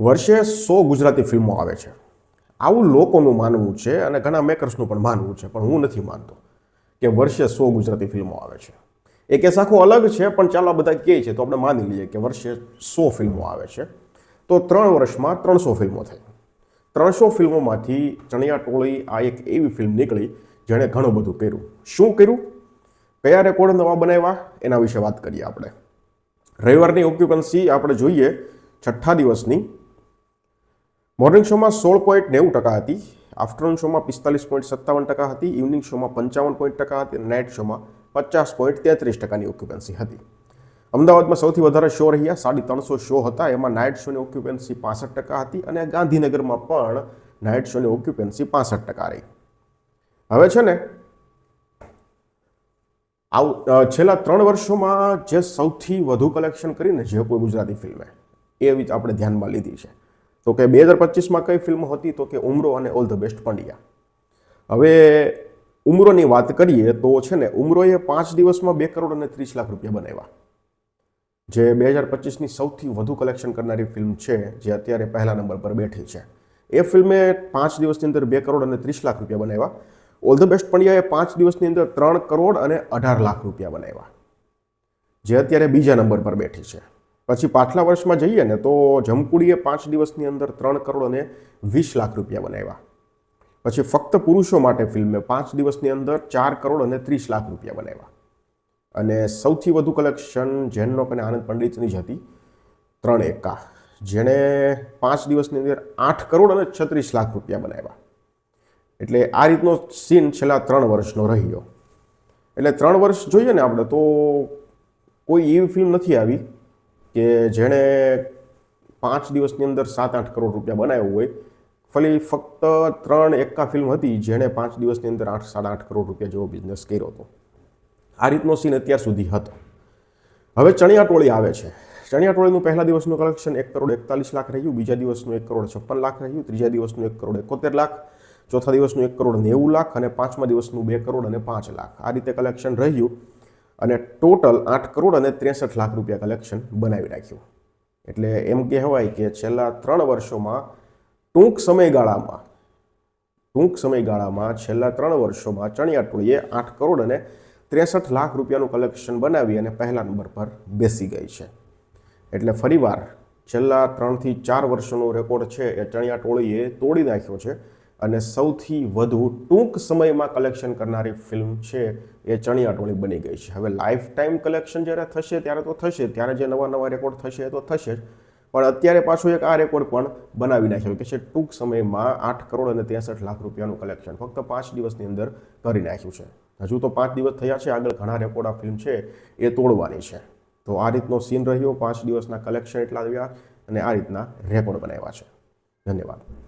વર્ષે સો ગુજરાતી ફિલ્મો આવે છે. આવું લોકોનું માનવું છે અને ઘણા મેકર્સનું પણ માનવું છે, પણ હું નથી માનતો કે વર્ષે સો ગુજરાતી ફિલ્મો આવે છે. એ કેસ આખું અલગ છે, પણ ચાલો બધા કહે છે, તો આપણે માની લઈએ કે વર્ષે સો ફિલ્મો આવે છે. તો ત્રણ વર્ષમાં ત્રણસો ફિલ્મો થઈ. ત્રણસો ફિલ્મોમાંથી ચણિયા ટોળી આ એક એવી ફિલ્મ નીકળી જેણે ઘણું બધું કર્યું. શું કર્યું? કયા રેકોર્ડ નવા બનાવ્યા? એના વિશે વાત કરીએ આપણે. રવિવારની ઓક્યુપન્સી આપણે જોઈએ છઠ્ઠા દિવસની. મોર્નિંગ શોમાં સોળ પોઈન્ટ નેવું ટકા હતી, આફ્ટરનૂન શોમાં પિસ્તાલીસ પોઈન્ટ સત્તાવન ટકા હતી, ઇવનિંગ શોમાં પંચાવન પોઈન્ટ ટકા હતી નાઇટ શોમાં પચાસ પોઈન્ટ તેત્રીસ ટકાની ઓક્યુપન્સી હતી. અમદાવાદમાં સૌથી વધારે શો રહ્યા, સાડી ત્રણસો શો હતા, એમાં નાઇટ શોની ઓક્યુપન્સી પાસઠ ટકા હતી અને ગાંધીનગરમાં પણ નાઇટ શોની ઓક્યુપન્સી પાસઠ ટકા રહી. હવે છે ને, આવ છેલ્લા ત્રણ વર્ષોમાં જે સૌથી વધુ કલેક્શન કરીને જે કોઈ ગુજરાતી ફિલ્મે એ આપણે ધ્યાનમાં લીધી છે. તો કે બે હજાર પચીસમાં કઈ ફિલ્મ હતી? તો કે ઉમરો અને ઓલ ધ બેસ્ટ પંડ્યા. હવે ઉમરોની વાત કરીએ તો છે ને, ઉમરોએ પાંચ દિવસમાં બે કરોડ અને ત્રીસ લાખ રૂપિયા બનાવ્યા. જે બે હજાર પચીસની સૌથી વધુ કલેક્શન કરનારી ફિલ્મ છે, જે અત્યારે પહેલા નંબર પર બેઠી છે. એ ફિલ્મે પાંચ દિવસની અંદર બે કરોડ અને ત્રીસ લાખ રૂપિયા બનાવ્યા. ઓલ ધ બેસ્ટ પંડ્યાએ પાંચ દિવસની અંદર ત્રણ કરોડ અને અઢાર લાખ રૂપિયા બનાવ્યા. જે અત્યારે બીજા નંબર પર બેઠી છે. પછી પાછલા વર્ષમાં જઈએ ને તો જમકુડીએ પાંચ દિવસની અંદર ત્રણ કરોડ અને વીસ લાખ રૂપિયા બનાવ્યા. પછી ફક્ત પુરુષો માટે ફિલ્મે પાંચ દિવસની અંદર ચાર કરોડ અને ત્રીસ લાખ રૂપિયા બનાવ્યા. અને સૌથી વધુ કલેક્શન જેનનો અને આનંદ પંડિતની જ હતી, ત્રણ એકા, જેણે પાંચ દિવસની અંદર આઠ કરોડ અને છત્રીસ લાખ રૂપિયા બનાવ્યા. એટલે આ રીતનો સીન છેલ્લા ત્રણ વર્ષનો રહ્યો. એટલે ત્રણ વર્ષ જોઈએ ને આપણે તો કોઈ એવી ફિલ્મ નથી આવી કે જેણે પાંચ દિવસની અંદર સાત આઠ કરોડ રૂપિયા બનાવ્યો હોય, ફલી ફક્ત ત્રણ એકા ફિલ્મ હતી જેણે પાંચ દિવસની અંદર આઠ સાડા આઠ કરોડ રૂપિયા જેવો બિઝનેસ કર્યો હતો. આ રીતનો સીન અત્યાર સુધી હતો. હવે ચણિયા ટોળી આવે છે. ચણિયાટોળીનું પહેલા દિવસનું કલેક્શન એક કરોડ એકતાલીસ લાખ રહ્યું, બીજા દિવસનું એક કરોડ છપ્પન લાખ રહ્યું, ત્રીજા દિવસનું એક કરોડ એકોતેર લાખ, ચોથા દિવસનું એક કરોડ નેવું લાખ અને પાંચમા દિવસનું બે કરોડ અને પાંચ લાખ. આ રીતે કલેક્શન રહ્યું. અને ટોટલ આઠ કરોડ અને ત્રેસઠ લાખ રૂપિયા કલેક્શન બનાવી રાખ્યું. એટલે એમ કહેવાય કે છેલ્લા ત્રણ વર્ષોમાં ટૂંક સમયગાળામાં ટૂંક સમયગાળામાં છેલ્લા ત્રણ વર્ષોમાં ચણિયા ટોળીએ આઠ કરોડ અને ત્રેસઠ લાખ રૂપિયાનું કલેક્શન બનાવી અને પહેલા નંબર પર બેસી ગઈ છે. એટલે ફરીવાર છેલ્લા ત્રણથી ચાર વર્ષોનો રેકોર્ડ છે એ ચણિયા ટોળીએ તોડી નાખ્યો છે. અને સૌથી વધુ ટૂંક સમયમાં કલેક્શન કરનારી ફિલ્મ છે એ ચણિયાટોળી બની ગઈ છે. હવે લાઈફ ટાઈમ કલેક્શન જ્યારે થશે, ત્યારે તો થશે ત્યારે જે નવા નવા રેકોર્ડ થશે એ તો થશે જ. પણ અત્યારે પાછું એક આ રેકોર્ડ પણ બનાવી નાખ્યો કે છે ટૂંક સમયમાં આઠ કરોડ અને ત્રેસઠ લાખ રૂપિયાનું કલેક્શન ફક્ત પાંચ દિવસની અંદર કરી નાખ્યું છે. હજુ તો પાંચ દિવસ થયા છે, આગળ ઘણા રેકોર્ડ આ ફિલ્મ છે એ તોડવાની છે. તો આ રીતનો સીન રહ્યો, પાંચ દિવસના કલેક્શન એટલા આવ્યા અને આ રીતના રેકોર્ડ બનાવ્યા છે. ધન્યવાદ.